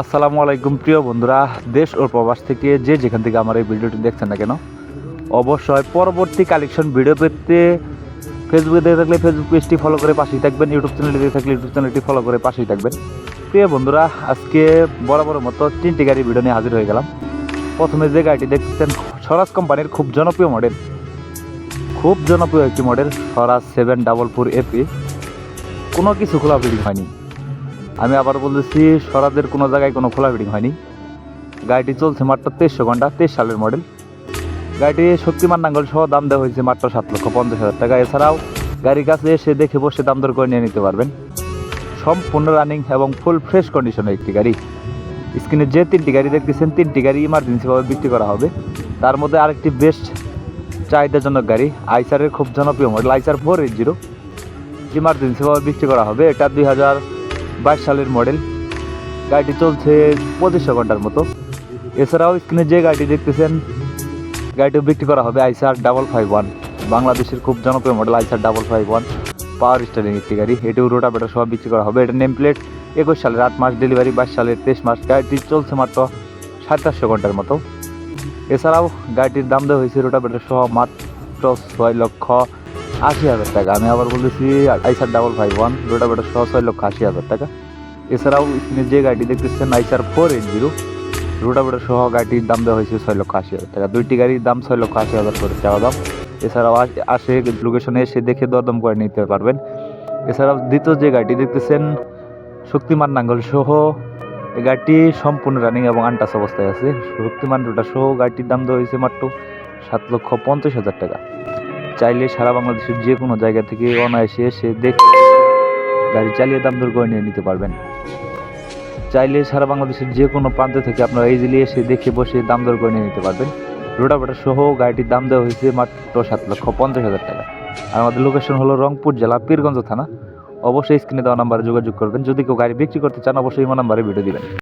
আসসালামু আলাইকুম, প্রিয় বন্ধুরা। দেশ ও প্রবাস থেকে যে যেখান থেকে আমার এই ভিডিওটি দেখছেন না কেন, অবশ্যই পরবর্তী কালেকশন ভিডিও পেতে ফেসবুকে দেখে থাকলে ফেসবুক পেজটি ফলো করে পাশেই থাকবেন ইউটিউব চ্যানেলে দেখে থাকলে ইউটিউব চ্যানেলটি ফলো করে পাশেই থাকবেন। প্রিয় বন্ধুরা, আজকে বরাবর মতো তিনটি গাড়ি ভিডিও নিয়ে হাজির হয়ে গেলাম। প্রথমে যে গাড়িটি দেখতেছেন, স্বরাজ কোম্পানির খুব জনপ্রিয় মডেল খুব জনপ্রিয় একটি model Swaraj seven double four AP কোনো কিছু খোলা বিল্ডিং হয়নি। আমি আবার বলতেছি, সরাদের কোনো জায়গায় কোনো খোলা বিডিং হয়নি। গাড়িটি চলছে মাত্র তেইশশো ঘণ্টা, তেইশ সালের মডেল গাড়িটি শক্তিমান নাঙ্গল সহ দাম দেওয়া হয়েছে মাত্র সাত লক্ষ পঞ্চাশ হাজার টাকা। এছাড়াও গাড়ির কাছে এসে দেখে বসে দাম দর করে নিয়ে নিতে পারবেন। সম্পূর্ণ রানিং এবং ফুল ফ্রেশ কন্ডিশনের একটি গাড়ি। স্ক্রিনে যে তিনটি গাড়ি দেখতেছেন, তিনটি গাড়ি ইমার্জেন্সিভাবে বিক্রি করা হবে। তার মধ্যে আরেকটি বেস্ট চাহিদাজনক গাড়ি, আইসারের খুব জনপ্রিয় মডেল আইসার ফোর এইট জিরো ইমার্জেন্সিভাবে বিক্রি করা হবে। এটা দুই হাজার বাইশ সালের মডেল। গাড়িটি চলছে পঁচিশশো ঘণ্টার মতো। এছাড়াও স্ক্রিনে যে গাড়িটি দেখতেছেন গাড়িটি বিক্রি করা হবে আইসার ডাবল ফাইভ ওয়ান বাংলাদেশের খুব জনপ্রিয় model Eicher double five one power steering একটি গাড়ি। এটিও রোটাভেটার সব বিক্রি করা হবে। এটা নেম প্লেট একুশ সালের আট মাস ডেলিভারি বাইশ সালের তেইশ মাস। গাড়িটি চলছে মাত্র সাতাশশো ঘণ্টার মতো। এছাড়াও গাড়িটির দাম দেওয়া হয়েছে রোটাভেটার সহ মাত্র ছয় লক্ষ আশি হাজার টাকা। আমি আবার বলেছি আইসার ডাবল ফাইভ ওয়ান রোটাভেটার সহ ছয় লক্ষ আশি হাজার টাকা। এছাড়াও স্ক্রিনে যে গাড়ি দেখতেছেন, আইসার ফোর এইট জিরো রোটাভেটার সহ গাড়িটির দাম দেওয়া হয়েছে ছয় লক্ষ আশি হাজার টাকা। দুইটি গাড়ির দাম ছয় লক্ষ আশি হাজার করে চাওয়া দাম। এছাড়াও আস- লোকেশনে এসে দেখে দরদম করে নিতে পারবেন। এছাড়াও দ্বিতীয় যে গাড়িটি দেখতেছেন, শক্তিমান নাঙ্গল সহ এই গাড়িটি সম্পূর্ণ রানিং এবং আনটাস অবস্থায় আছে। শক্তিমান রোটার সহ গাড়িটির দাম দেওয়া হয়েছে মাত্র সাত লক্ষ পঞ্চাশ হাজার টাকা। চাইলে সারা বাংলাদেশের যে কোনো জায়গা থেকে অনায়াসে এসে দেখে গাড়ি চালিয়ে দাম দর করে নিয়ে নিতে পারবেন। চাইলে সারা বাংলাদেশের যে কোনো প্রান্ত থেকে আপনারা ইজিলি এসে দেখে বসে দাম দর করে নিয়ে নিতে পারবেন। রোটাভেটার সহ গাড়িটির দাম দেওয়া হয়েছে মাত্র সাত লক্ষ পঞ্চাশ হাজার টাকা। আর আমাদের লোকেশন হলো রংপুর জেলা পীরগঞ্জ থানা। অবশ্যই স্ক্রিনে দেওয়া নাম্বারে যোগাযোগ করবেন। যদি কেউ গাড়ি বিক্রি করতে চান, অবশ্যই এই নাম্বারে ভিডিও দিবেন।